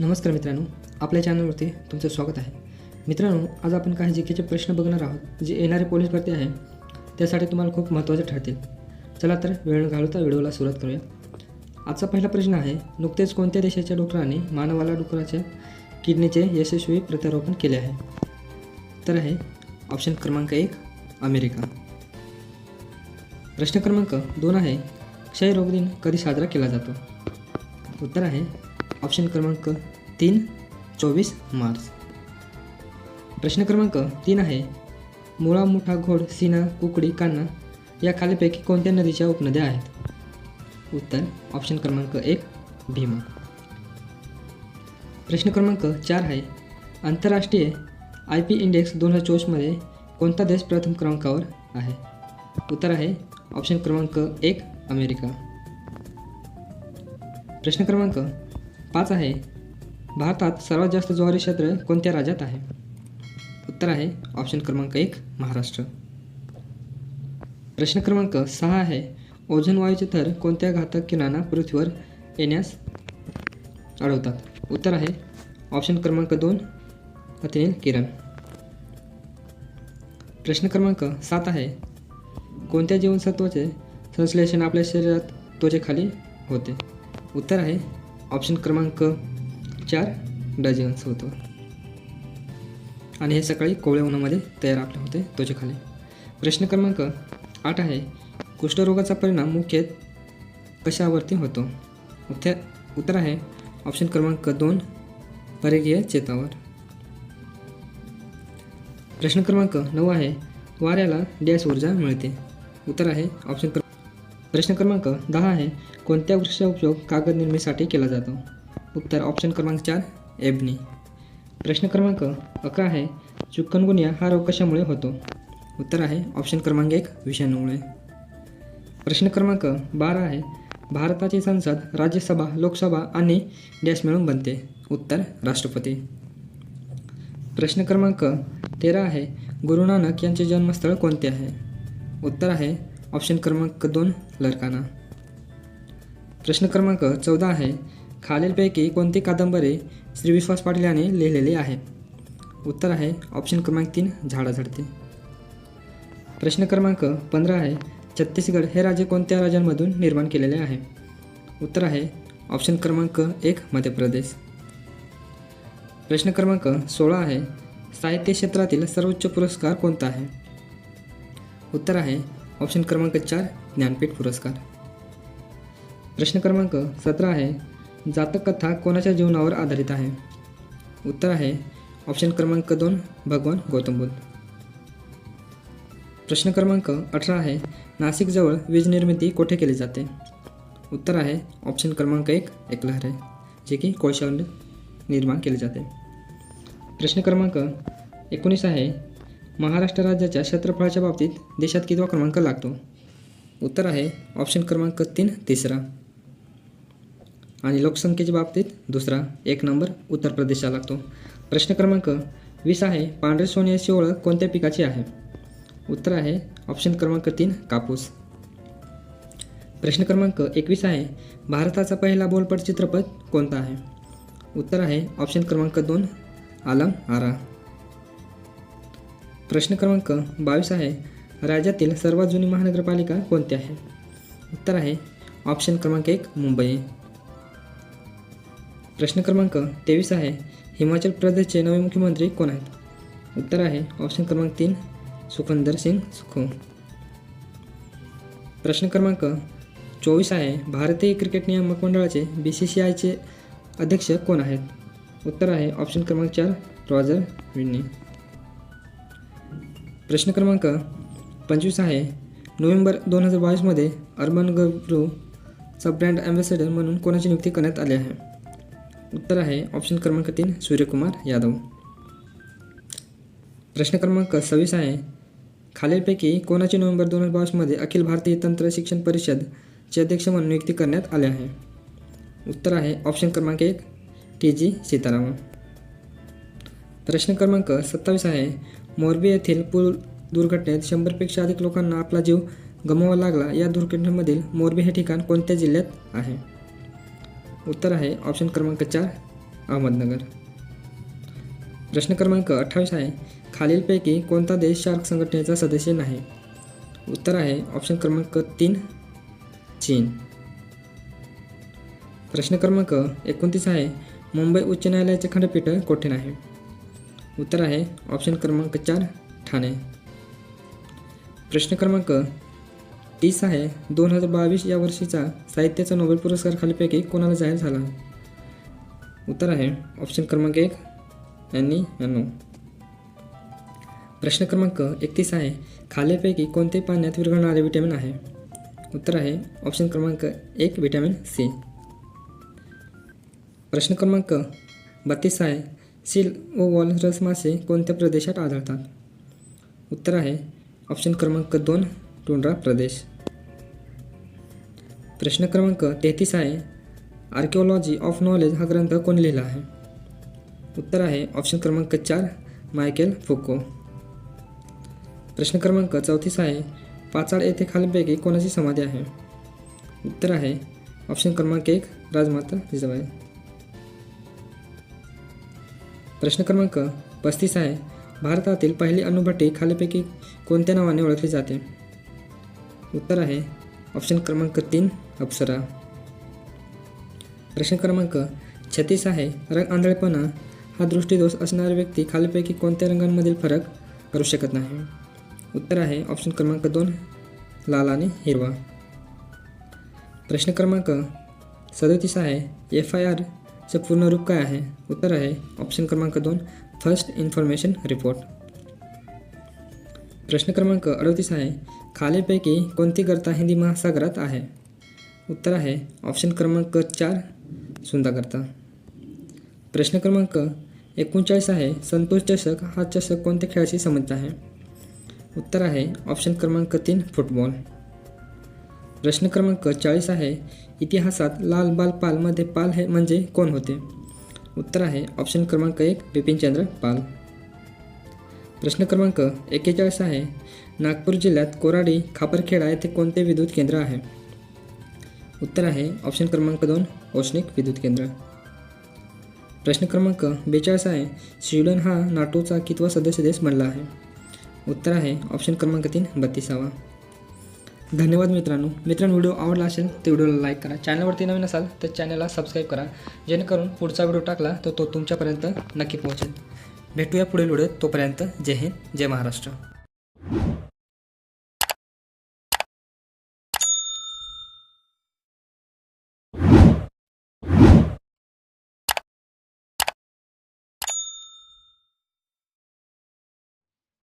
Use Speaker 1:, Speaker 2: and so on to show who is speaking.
Speaker 1: नमस्कार मित्रांनो आपल्या चॅनलवरती तुमचं स्वागत आहे. मित्रांनो आज आपण काही जिकेचे प्रश्न बघणार आहोत जे येणारे पोलीस भरती आहे त्यासाठी तुम्हाला खूप महत्त्वाचे ठरतील. चला तर वेळ न घालवता व्हिडिओला सुरुवात करूया. आजचा पहिला प्रश्न आहे नुकतेच कोणत्या देशाच्या डॉक्टरांनी मानवाला डुकराच्या किडनीचे यशस्वी प्रत्यारोपण केले आहे? तर आहे ऑप्शन क्रमांक एक अमेरिका. प्रश्न क्रमांक दोन आहे क्षयरोग दिन कधी साजरा केला जातो? उत्तर आहे ऑप्शन क्रमांक तीन चोवीस मार्च. प्रश्न क्रमांक तीन आहे मुळा मुठा घोड सीना कुकडी कान्हा या खालीपैकी कोणत्या नदीच्या उपनद्या आहेत? उत्तर ऑप्शन क्रमांक एक भीमा. प्रश्न क्रमांक चार आहे आंतरराष्ट्रीय आय पी इंडेक्स दोन हजार चोवीसमध्ये कोणता देश प्रथम क्रमांकावर आहे? उत्तर आहे ऑप्शन क्रमांक एक अमेरिका. प्रश्न क्रमांक पाच आहे. भारतात सर्वात जास्त ज्वारी क्षेत्र कोणत्या राज्यात आहे? उत्तर आहे ऑप्शन क्रमांक एक महाराष्ट्र. प्रश्न क्रमांक सहा आहे ओझोन वायूचे थर कोणत्या घातक किरणांना पृथ्वीवर येण्यास अडवतात? उत्तर आहे ऑप्शन क्रमांक दोन अतिनील किरण. प्रश्न क्रमांक सात आहे कोणत्या जीवनसत्वाचे संश्लेषण आपल्या शरीरात त्वचेखाली होते? उत्तर आहे ऑप्शन क्रमांक चार डजेन्स होतं. आणि हे सकाळी कोवळ्या उन्हामध्ये तयार आपले होते त्वचेखाली प्रश्न क्रमांक आठ आहे कुष्ठरोगाचा परिणाम मुख्यत कशावरती होतो? उत्तर उत्तर आहे ऑप्शन क्रमांक दोन परिघीय चेतावर. प्रश्न क्रमांक नऊ आहे वाऱ्याला डॅश ऊर्जा मिळते. उत्तर आहे ऑप्शन क्रमांक प्रश्न क्रमांक दहा आहे कोणत्या वृक्षाचा उपयोग कागद निर्मितीसाठी केला जातो? उत्तर ऑप्शन क्रमांक चार एबनी प्रश्न क्रमांक अकरा आहे चिकनगुनिया हा रोग कशामुळे होतो? उत्तर आहे ऑप्शन क्रमांक एक विषाणूमुळे. प्रश्न क्रमांक बारा आहे भारताची संसद राज्यसभा लोकसभा आणि डॅश मिळून बनते. उत्तर राष्ट्रपती. प्रश्न क्रमांक तेरा आहे गुरु नानक यांचे जन्मस्थळ कोणते आहे? उत्तर आहे ऑप्शन क्रमांक दोन लरकाना. प्रश्न क्रमांक चौदा आहे. खालीलपैकी कोणती कादंबरी श्री विश्वास पाटील यांनी लिहिलेली आहे? उत्तर आहे ऑप्शन क्रमांक तीन झाडा झडते. प्रश्न क्रमांक पंधरा आहे. छत्तीसगड हे राज्य कोणत्या राज्यांमधून निर्माण केलेले आहे? उत्तर आहे ऑप्शन क्रमांक एक मध्य प्रदेश. प्रश्न क्रमांक सोळा आहे. साहित्य क्षेत्रातील सर्वोच्च पुरस्कार कोणता आहे? उत्तर आहे ऑप्शन क्रमांक चार ज्ञानपीठ पुरस्कार. प्रश्न क्रमांक सतरा आहे जातक कथा कोणाच्या जीवनावर आधारित आहे? उत्तर आहे ऑप्शन क्रमांक दोन भगवान गौतम बुद्ध. प्रश्न क्रमांक अठरा आहे नाशिकजवळ वीज निर्मिती कोठे केली जाते? उत्तर आहे ऑप्शन क्रमांक एक एकलहरे जे की कोळशावर निर्माण केले जाते. प्रश्न क्रमांक एकोणीस आहे महाराष्ट्र राज्याच्या क्षेत्रफळाच्या बाबतीत देशात कितवा क्रमांक लागतो? उत्तर आहे ऑप्शन क्रमांक तीन तिसरा. आणि लोकसंख्येच्या बाबतीत दुसरा एक नंबर उत्तर प्रदेशला लागतो. प्रश्न क्रमांक वीस आहे पांढरे सोन्याची ओळख कोणत्या पिकाची आहे? उत्तर आहे ऑप्शन क्रमांक तीन कापूस. प्रश्न क्रमांक एकवीस आहे भारताचा पहिला बोलपट चित्रपट कोणता आहे? उत्तर आहे ऑप्शन क्रमांक दोन आलम आरा. प्रश्न क्रमांक बावीस आहे राज्यातील सर्वात जुनी महानगरपालिका कोणती आहे? उत्तर आहे ऑप्शन क्रमांक एक मुंबई. प्रश्न क्रमांक तेवीस आहे हिमाचल प्रदेशचे नवे मुख्यमंत्री कोण आहेत? उत्तर आहे ऑप्शन क्रमांक तीन सुखंदर सिंग सुखो. प्रश्न क्रमांक चोवीस आहे भारतीय क्रिकेट नियामक मंडळाचे बी सी सी आयचे अध्यक्ष कोण आहेत? उत्तर आहे ऑप्शन क्रमांक चार रॉजर विन्नी. प्रश्न क्रमांक पंचवीस आहे. नोव्हेंबर दोन हजार बावीसमध्ये अर्बन गब्रूचा ब्रँड ॲम्बॅसेडर म्हणून कोणाची नियुक्ती करण्यात आली आहे? उत्तर आहे ऑप्शन क्रमांक तीन सूर्यकुमार यादव. प्रश्न क्रमांक सव्वीस आहे. खालीलपैकी कोणाची नोव्हेंबर दोन हजार बावीसमध्ये अखिल भारतीय तंत्र शिक्षण परिषदचे अध्यक्ष म्हणून नियुक्ती करण्यात आले आहे? उत्तर आहे ऑप्शन क्रमांक एक टी जी सीतारामन. प्रश्न क्रमांक सत्तावीस आहे. मोरबी येथील पूल दुर्घटनेत शंभरपेक्षा अधिक लोकांना आपला जीव गमवावा लागला. या दुर्घटनेमधील मोरबी हे ठिकाण कोणत्या जिल्ह्यात आहे? उत्तर आहे ऑप्शन क्रमांक चार अहमदनगर. प्रश्न क्रमांक अठ्ठावीस आहे खालीलपैकी कोणता देश शार्क संघटनेचा सदस्य नाही? उत्तर आहे ऑप्शन क्रमांक तीन चीन. प्रश्न क्रमांक एकोणतीस आहे मुंबई उच्च न्यायालयाचे खंडपीठ कोठे नाही? उत्तर आहे ऑप्शन क्रमांक चार ठाणे. प्रश्न क्रमांक तीस आहे दोन हजार बावीस या वर्षीचा साहित्याचा नोबेल पुरस्कार खालीपैकी कोणाला जाहीर झाला? उत्तर आहे ऑप्शन क्रमांक एक यांनी यांनो प्रश्न क्रमांक एकतीस आहे खालीपैकी कोणते पाण्यात विरघळणारे विटॅमिन आहे? उत्तर आहे ऑप्शन क्रमांक एक विटॅमिन सी प्रश्न क्रमांक बत्तीस आहे सील व वॉलरस मासे कोणत्या प्रदेशात आढळतात? उत्तर आहे ऑप्शन क्रमांक दोन टुंड्रा प्रदेश. प्रश्न क्रमांक तेहतीस आहे आर्किओलॉजी ऑफ नॉलेज हा ग्रंथ कोण लिहिला आहे? उत्तर आहे ऑप्शन क्रमांक चार मायकेल फोको. प्रश्न क्रमांक चौतीस आहे पाचाड येथे खालपैकी कोणाची समाधी आहे? उत्तर आहे ऑप्शन क्रमांक एक राजमाता जिजाबाई. प्रश्न क्रमांक पस्तीस आहे. भारतातील पहिली अणुभट्टी खालीपैकी कोणत्या नावाने ओळखली जाते? उत्तर आहे. ऑप्शन क्रमांक तीन अप्सरा. प्रश्न क्रमांक छत्तीस आहे. रंग आंधळेपणा हा दृष्टीदोष असणारी व्यक्ती खालीपैकी कोणत्या रंगांमधील फरक करू शकत नाही? उत्तर आहे. ऑप्शन क्रमांक दोन लाल आणि हिरवा. प्रश्न क्रमांक सदोतीस आहे. एफ आय आर चं पूर्ण रूप काय आहे? उत्तर आहे ऑप्शन क्रमांक दोन फर्स्ट इन्फॉर्मेशन रिपोर्ट प्रश्न क्रमांक अडतीस आहे खालीलपैकी कोणती गर्ता हिंदी महासागरात आहे? उत्तर आहे ऑप्शन क्रमांक चार सुंदागर्ता प्रश्न क्रमांक एकोणचाळीस आहे संतोष चषक हा चषक कोणत्या खेळाशी संबंधित आहे? उत्तर आहे ऑप्शन क्रमांक तीन फुटबॉल प्रश्न क्रमांक चाळीस आहे. इतिहासात लाल बाल पालमध्ये पाल हे म्हणजे कोण होते? उत्तर आहे ऑप्शन क्रमांक एक बिपिनचंद्र पाल. प्रश्न क्रमांक एक्केचाळीस आहे. नागपूर जिल्ह्यात कोराडी खापरखेडा येथे कोणते विद्युत केंद्र आहे? उत्तर आहे ऑप्शन क्रमांक दोन औष्णिक विद्युत केंद्र. प्रश्न क्रमांक बेचाळीस आहे. स्वीडन हा नाटोचा कितवा सदस्य देश बनला आहे? उत्तर आहे ऑप्शन क्रमांक तीन बत्तीसावा. धन्यवाद मित्रांनो. मित्रांनो व्हिडिओ आवडला असेल तर व्हिडिओला लाईक करा. चॅनलवरती नवीन असाल तर चॅनलला सबस्क्राईब करा. जेणेकरून पुढचा व्हिडिओ टाकला तर तो तुमच्यापर्यंत नक्की पोहोचेल. भेटूया पुढील व्हिडिओ तोपर्यंत जय हिंद जय महाराष्ट्र.